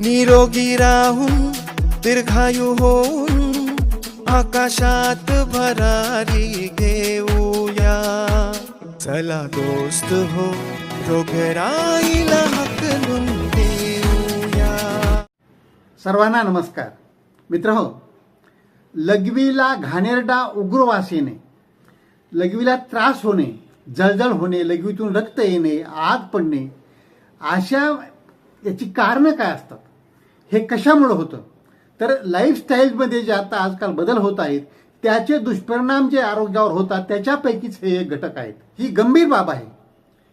निरोगी राहून दीर्घायू होऊन आकाशात भरारी घेऊया. चला दोस्त हो रोगराईला हकलून देऊया. सर्वांना नमस्कार. मित्र हो लघवीला घाणेरडा उग्रवास येणे लघवीला त्रास होणे जळजळ होणे लघवीतून रक्त येणे आग पडणे अशा याची कारणं काय असतात? हे कशामुळं होतं? तर लाईफस्टाईलमध्ये जे आता आजकाल बदल होत आहेत त्याचे दुष्परिणाम जे आरोग्यावर होतात त्याच्यापैकीच हे एक घटक आहेत. ही गंभीर बाब आहे.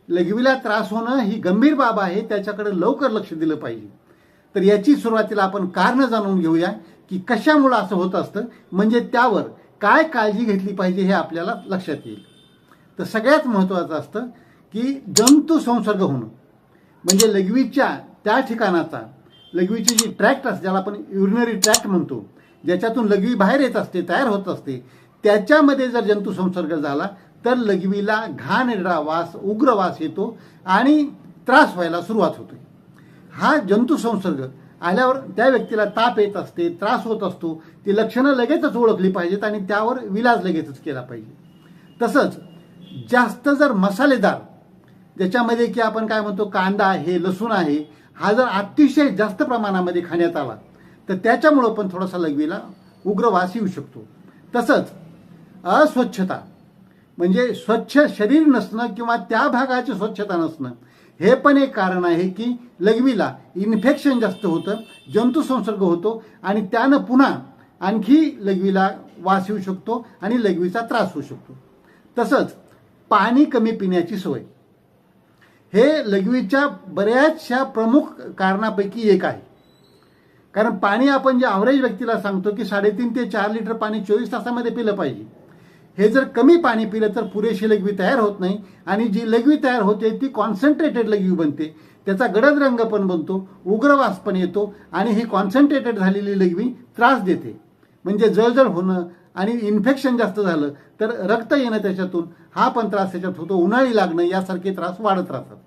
लघवीला त्रास होणं ही गंभीर बाब आहे त्याच्याकडे लवकर लक्ष दिलं पाहिजे. तर याची सुरुवातीला आपण कारणं जाणून घेऊया की कशामुळं असं होत असतं म्हणजे त्यावर काय काळजी घेतली पाहिजे हे आपल्याला लक्षात येईल. तर सगळ्यात महत्त्वाचं असतं की जंतू संसर्ग होणं. म्हणजे लघवीच्या त्या ठिकाणाचा लघवीची जी ट्रॅक्ट असते ज्याला आपण युरिनरी ट्रॅक्ट म्हणतो ज्याच्यातून लघवी बाहेर येत असते तयार होत असते त्याच्यामध्ये जर जंतू संसर्ग झाला तर लघवीला घाणेरडा वास उग्र वास येतो आणि त्रास व्हायला सुरुवात होते. हा जंतू संसर्ग आल्यावर त्या व्यक्तीला ताप येत असते त्रास होत असतो ती लक्षणं लगेचच ओळखली पाहिजेत आणि त्यावर विलाज लगेचच केला पाहिजे. तसंच जास्त जर मसालेदार ज्याच्यामध्ये की आपण काय म्हणतो कांदा आहे लसूण आहे हा जर अतिशय जास्त प्रमाणामध्ये खाण्यात आला तर त्याच्यामुळं पण थोडासा लघवीला उग्र वास येऊ शकतो. तसंच अस्वच्छता म्हणजे स्वच्छ शरीर नसणं किंवा त्या भागाची स्वच्छता नसणं हे पण एक कारण आहे की लघवीला इन्फेक्शन जास्त होतं जंतुसंसर्ग होतो आणि त्यानं पुन्हा आणखी लघवीला वास येऊ शकतो आणि लघवीचा त्रास होऊ शकतो. तसंच पाणी कमी पिण्याची सवय. हे लघवीच्या बऱ्याचशा प्रमुख कारणापैकी एक आहे. कारण पाणी आपण जे ॲव्हरेज व्यक्तीला सांगतो की साडेतीन ते चार लिटर पाणी चोवीस तासामध्ये पिलं पाहिजे. हे जर कमी पाणी पिलं तर पुरेशी लघवी तयार होत नाही आणि जी लघवी तयार होते ती कॉन्सन्ट्रेटेड लघवी बनते. त्याचा गडद रंग पण बनतो उग्रवास पण येतो आणि ही कॉन्सन्ट्रेटेड झालेली लघवी त्रास देते. म्हणजे जळजळ होणं आणि इन्फेक्शन जास्त झालं तर रक्त येणं त्याच्यातून हा पण त्रास त्याच्यात होतो उन्हाळी लागणं यासारखे त्रास वाढत राहतात.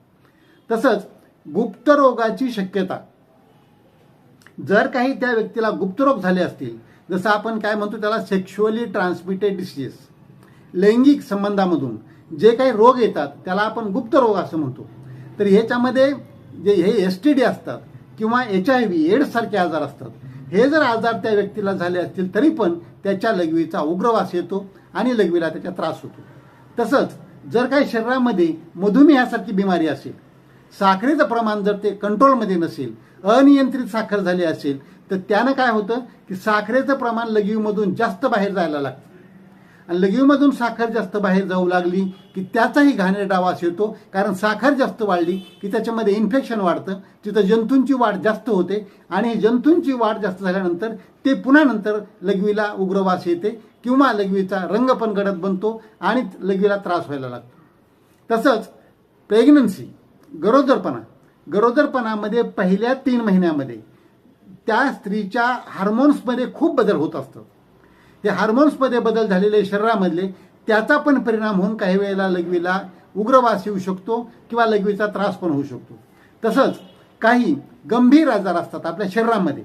तसंच गुप्तरोगाची शक्यता. जर काही त्या व्यक्तीला गुप्तरोग झाले असतील जसं आपण काय म्हणतो त्याला सेक्शुअली ट्रान्समिटेड डिसीजेस लैंगिक संबंधामधून जे काही रोग येतात त्याला आपण गुप्त रोग असं म्हणतो. तर ह्याच्यामध्ये जे हे एस टी डी असतात किंवा एच आय व्ही एड्ससारखे आजार असतात हे जर आजार त्या व्यक्तीला झाले असतील तरी पण त्याच्या लघवीचा उग्रवास येतो आणि लघवीला त्याचा त्रास होतो. तसंच जर काही शरीरामध्ये मधुमेहासारखी बिमारी असेल साखरेचं प्रमाण जर ते कंट्रोलमध्ये नसेल अनियंत्रित साखर झाली असेल तर त्यानं काय होतं की साखरेचं प्रमाण लघवीमधून जास्त बाहेर जायला लागतं. आणि लघवीमधून साखर जास्त बाहेर जाऊ लागली की त्याचाही घाणेरडा वास येतो कारण साखर जास्त वाढली की त्याच्यामध्ये इन्फेक्शन वाढतं तिथं जंतूंची वाढ जास्त होते आणि जंतूंची वाढ जास्त झाल्यानंतर ते पुन्हा नंतर लघवीला उग्रवास येते किंवा लघवीचा रंग पण गडद बनतो आणि लघवीला त्रास व्हायला लागतो. तसंच प्रेग्नन्सी गरोदरपणा. गरोदरपणामध्ये पहिल्या तीन महिन्यामध्ये त्या स्त्रीच्या हार्मोन्समध्ये खूप बदल होत असतात हे हार्मोन्समध्ये बदल झालेले शरीरामधले त्याचा पण परिणाम होऊन काही वेळेला लघवीला उग्रवास येऊ शकतो किंवा लघवीचा त्रास पण होऊ शकतो. तसंच काही गंभीर आजार असतात आपल्या शरीरामध्ये.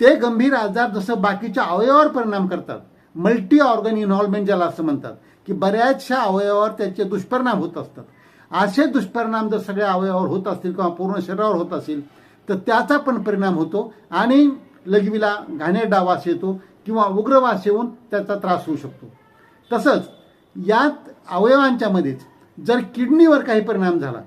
ते गंभीर आजार जसं बाकीच्या अवयवावर परिणाम करतात मल्टी ऑर्गन इन्व्हॉल्वमेंट ज्याला असं म्हणतात की बऱ्याचशा अवयवावर त्याचे दुष्परिणाम होत असतात. असे दुष्परिणाम जर सगळ्या अवयवावर होत असतील किंवा पूर्ण शरीरावर होत असेल तर त्याचा पण परिणाम होतो आणि लघवीला घाणेरडा वास येतो किंवा उग्र वास येऊन त्याचा त्रास होऊ शकतो. तसंच यात अवयवांच्या मध्येच जर किडनीवर काही परिणाम झाला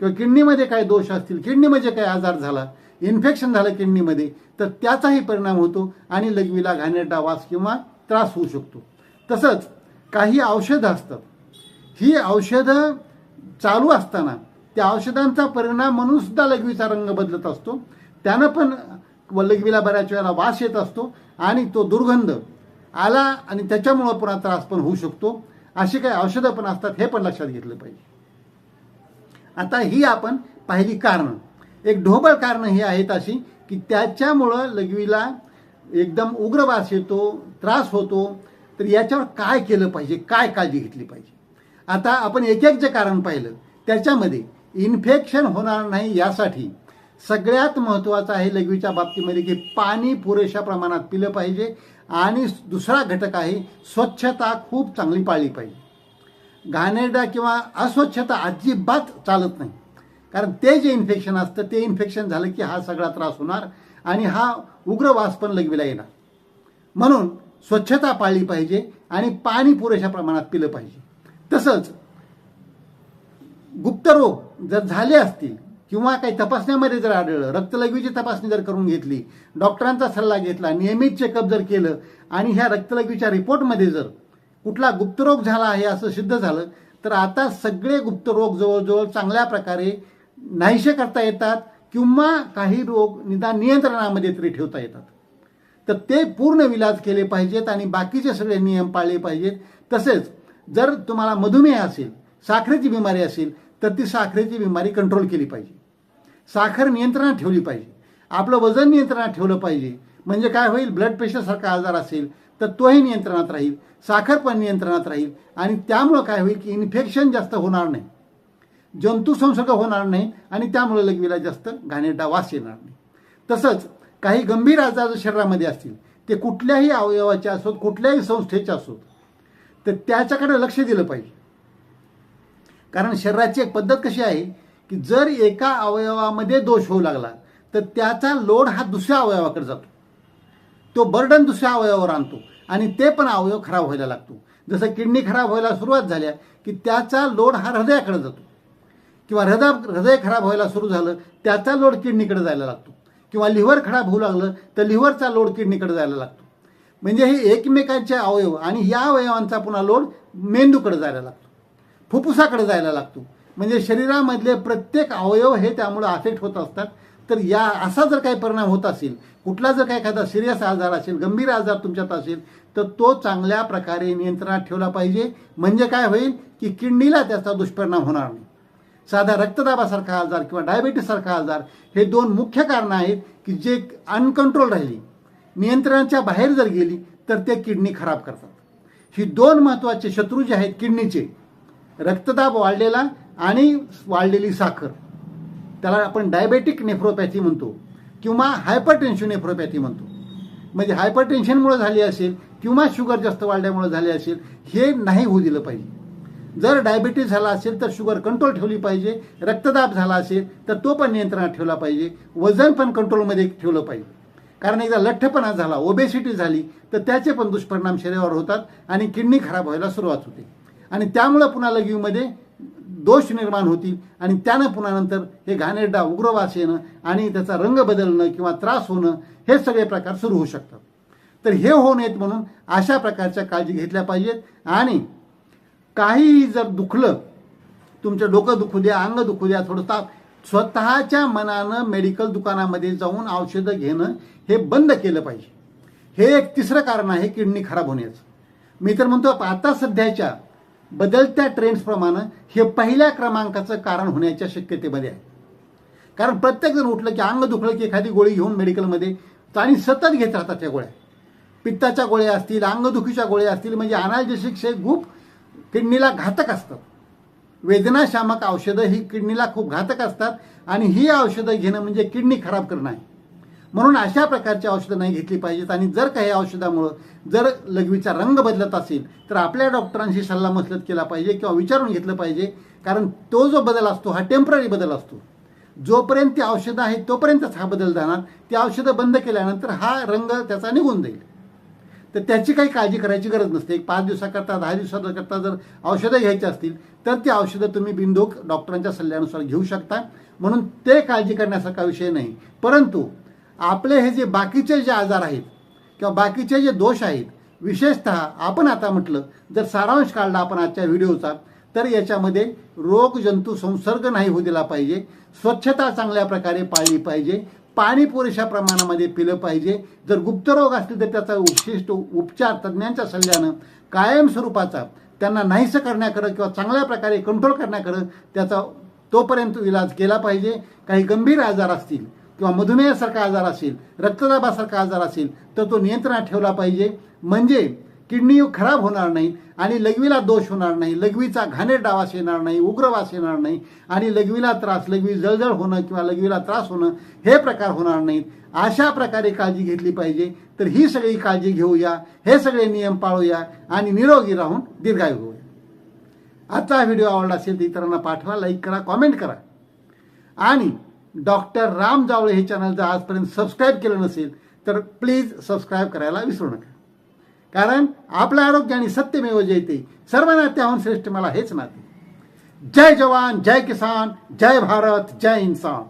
किंवा किडनीमध्ये काही दोष असतील किडनीमध्ये काही आजार झाला इन्फेक्शन झालं किडनीमध्ये तर त्याचाही परिणाम होतो आणि लघवीला घाणेरडा वास किंवा त्रास होऊ शकतो. तसंच काही औषधं असतात. ही औषधं चालू असताना त्या औषधांचा परिणाम म्हणून सुद्धा लघवीचा रंग बदलत असतो. त्यानं पण लघवीला बऱ्याच वेळेला वास येत असतो आणि तो दुर्गंध आला आणि त्याच्यामुळं पुन्हा त्रास पण होऊ शकतो. अशी काही औषधं पण असतात हे पण लक्षात घेतलं पाहिजे. आता ही आपण पाहिली कारणं. एक ढोबळ कारणं ही आहेत अशी की त्याच्यामुळं लघवीला एकदम उग्र वास येतो त्रास होतो. तर याच्यावर काय केलं पाहिजे? काय काळजी घेतली पाहिजे? आता आपण एक एक जे कारण पाहिलं त्याच्यामध्ये इन्फेक्शन होणार नाही यासाठी सगळ्यात महत्त्वाचं आहे लघवीच्या बाबतीमध्ये की पाणी पुरेशा प्रमाणात पिलं पाहिजे आणि दुसरा घटक आहे स्वच्छता खूप चांगली पाळली पाहिजे. घाणेरडा किंवा अस्वच्छता अजिबात चालत नाही. कारण ते जे इन्फेक्शन असतं ते इन्फेक्शन झालं की हा सगळा त्रास होणार आणि हा उग्र वास पण लघवीला येणार. म्हणून स्वच्छता पाळली पाहिजे आणि पाणी पुरेशा प्रमाणात पिलं पाहिजे. तसंच गुप्तरोग जर झाले असतील किंवा काही तपासण्यामध्ये जर आढळलं रक्तलघवीची तपासणी जर करून घेतली डॉक्टरांचा सल्ला घेतला नियमित चेकअप जर केलं आणि ह्या रक्तलघवीच्या रिपोर्टमध्ये जर कुठला गुप्तरोग झाला आहे असं सिद्ध झालं तर आता सगळे गुप्तरोग जवळजवळ चांगल्या प्रकारे नाहीसे करता येतात किंवा काही रोग निदान नियंत्रणामध्ये तरी ठेवता येतात. तर ते पूर्ण विलाज केले पाहिजेत आणि बाकीचे सगळे नियम पाळले पाहिजेत. तसेच जर तुम्हाला मधुमेह असेल साखरेची बिमारी असेल तर ती साखरेची बिमारी कंट्रोल केली पाहिजे. साखर नियंत्रणात ठेवली पाहिजे. आपलं वजन नियंत्रणात ठेवलं पाहिजे. म्हणजे काय होईल? ब्लड प्रेशरसारखा आजार असेल तर तोही नियंत्रणात राहील साखर पण नियंत्रणात राहील आणि त्यामुळं काय होईल की इन्फेक्शन जास्त होणार नाही. जंतू संसर्ग होणार नाही आणि त्यामुळे लघवीला जास्त घाणेरडा वास येणार नाही. तसंच काही गंभीर आजार जर शरीरामध्ये असतील ते कुठल्याही अवयवाचे असोत कुठल्याही संस्थेचे असोत तर त्याच्याकडे लक्ष दिलं पाहिजे. कारण शरीराची एक पद्धत कशी आहे की जर एका अवयवामध्ये दोष होऊ लागला तर त्याचा लोड हा दुसऱ्या अवयवाकडे जातो. तो बर्डन दुसऱ्या अवयवावर आणतो आणि ते पण अवयव खराब व्हायला लागतो. जसं किडनी खराब व्हायला सुरुवात झाल्या की त्याचा लोड हा हृदयाकडे जातो. किंवा हृदय हृदय खराब व्हायला सुरू झालं त्याचा लोड किडनीकडे जायला लागतो. किंवा लिव्हर खराब होऊ लागलं तर लिव्हरचा लोड किडनीकडे जायला लागतो. म्हणजे हे एकमेकांचे अवयव आणि या अवयवांचा पुन्हा लोड मेंदूकडे जायला लागतो. फुफ्फुसाकडे जायला लागतो. म्हणजे शरीरामधले प्रत्येक अवयव हे त्यामुळे अफेक्ट होत असतात. तर या असा जर काही परिणाम होत असेल कुठला जर काही एखादा सिरियस आजार असेल गंभीर आजार तुमच्यात असेल तर तो चांगल्या प्रकारे नियंत्रणात ठेवला पाहिजे. म्हणजे काय होईल की किडनीला त्याचा दुष्परिणाम होणार नाही. साधा रक्तदाबासारखा आजार किंवा डायबेटीससारखा आजार हे दोन मुख्य कारणं आहेत की जे अनकंट्रोल राहिली. नियंत्रणाच्या बाहेर जर गेली तर ते किडनी खराब करतात. ही दोन महत्त्वाचे शत्रू जे आहेत किडनीचे रक्तदाब वाढलेला आणि वाढलेली साखर. त्याला आपण डायबेटिक नेफ्रोपॅथी म्हणतो किंवा हायपरटेन्शन नेफ्रोपॅथी म्हणतो. म्हणजे हायपरटेन्शनमुळे झाली असेल किंवा शुगर जास्त वाढल्यामुळे झाले असेल हे नाही होऊ दिलं पाहिजे. जर डायबिटीज झाला असेल तर शुगर कंट्रोल ठेवली पाहिजे. रक्तदाब झाला असेल तर तो पण नियंत्रणात ठेवला पाहिजे. वजन पण कंट्रोलमध्ये ठेवलं पाहिजे. कारण एकदा लठ्ठपणा झाला ओबेसिटी झाली तर त्याचे पण दुष्परिणाम शरीरावर होतात आणि किडनी खराब व्हायला सुरुवात होते. आणि त्यामुळं पुन्हा लघवीमध्ये दोष निर्माण होतील आणि त्यानं पुन्हा नंतर हे घाणेरडा उग्रवास येणं आणि त्याचा रंग बदलणं किंवा त्रास होणं हे सगळे प्रकार सुरू होऊ शकतात. तर हे होऊ नयेत म्हणून अशा प्रकारच्या काळजी घेतल्या पाहिजेत आणि काहीही जर दुखलं तुमचं डोकं दुखू द्या अंग दुखू द्या थोडं ताप स्वतःच्या मनानं मेडिकल दुकानामध्ये जाऊन औषधं घेणं हे बंद केलं पाहिजे. हे एक तिसरं कारण आहे किडनी खराब होण्याचं. मी तर म्हणतो आता सध्याच्या बदलत्या ट्रेंड्सप्रमाणे हे पहिल्या क्रमांकाचं कारण होण्याच्या शक्यतेमध्ये आहे. कारण प्रत्येकजण उठलं की अंग दुखलं की एखादी गोळी घेऊन मेडिकलमध्ये आणि सतत घेत राहतात त्या गोळ्या. पित्ताच्या गोळ्या असतील अंगदुखीच्या गोळ्या असतील म्हणजे अनालजेसिक्स हे खूप किडनीला घातक असतात वेदनाशामक औषधं ही किडनीला खूप घातक असतात आणि ही औषधं घेणं म्हणजे किडनी खराब करणं आहे. म्हणून अशा प्रकारची औषधं नाही घेतली पाहिजेत आणि जर काही औषधामुळं जर लघवीचा रंग बदलत असेल तर आपल्या डॉक्टरांशी सल्लामसलत केला पाहिजे किंवा विचारून घेतलं पाहिजे कारण तो जो बदल असतो हा टेंपररी बदल असतो. जोपर्यंत ती औषधं आहेत तोपर्यंतच हा बदल जाणार. ती औषधं बंद केल्यानंतर हा रंग त्याचा निघून जाईल. तर त्याची काही काळजी करायची गरज नसते. एक पाच दिवसाकरता दहा दिवसाकरता जर औषधं घ्यायची असतील तर ती औषधं तुम्ही बिंदोक डॉक्टरांच्या सल्ल्यानुसार घेऊ शकता. म्हणून ते काळजी करण्यासारखा विषय नाही. परंतु आपले हे जे बाकीचे जे आजार आहेत किंवा बाकीचे जे दोष आहेत विशेषतः आपण आता म्हटलं जर सारांश काढला आपण आजच्या व्हिडिओचा तर याच्यामध्ये रोग जंतू संसर्ग नाही होऊ दिला पाहिजे. स्वच्छता चांगल्या प्रकारे पाळली पाहिजे. पाणी पुरेशा प्रमाणामध्ये पिलं पाहिजे. जर गुप्तरोग असतील तर त्याचा विशिष्ट उपचार तज्ज्ञांच्या सल्ल्यानं कायम स्वरूपाचा त्यांना नाहीसं करण्याकडं किंवा चांगल्या प्रकारे कंट्रोल करण्याकडं त्याचा तोपर्यंत इलाज केला पाहिजे. काही गंभीर आजार असतील किंवा मधुमेहासारखा आजार असेल रक्तदाबासारखा आजार असेल तर तो नियंत्रणात ठेवला पाहिजे. म्हणजे किडनी खराब होणार नाही आणि लघवीला दोष होणार नाही लघवीचा घाणेरडा वास येणार नाही उग्रवास येणार नाही आणि लघवीला त्रास लघवी जळजळ होणं किंवा लघवीला त्रास होणं हे प्रकार होणार नाहीत. अशा प्रकारे काळजी घेतली पाहिजे. तर ही सगळी काळजी घेऊया हे सगळे नियम पाळूया आणि निरोगी राहून दीर्घायू होऊया. आजचा व्हिडिओ आवडला असेल तर इतरांना पाठवा लाईक करा कॉमेंट करा. आणि डॉक्टर राम जावळे हे चॅनल जर आजपर्यंत सबस्क्राईब केलं नसेल तर प्लीज सबस्क्राईब करायला विसरू नका. कारण आपलं आरोग्य आणि सत्यमेव जयते सर्वांना त्याहून श्रेष्ठ मला हेच नाते जय जवान जय किसान जय भारत जय इन्सान.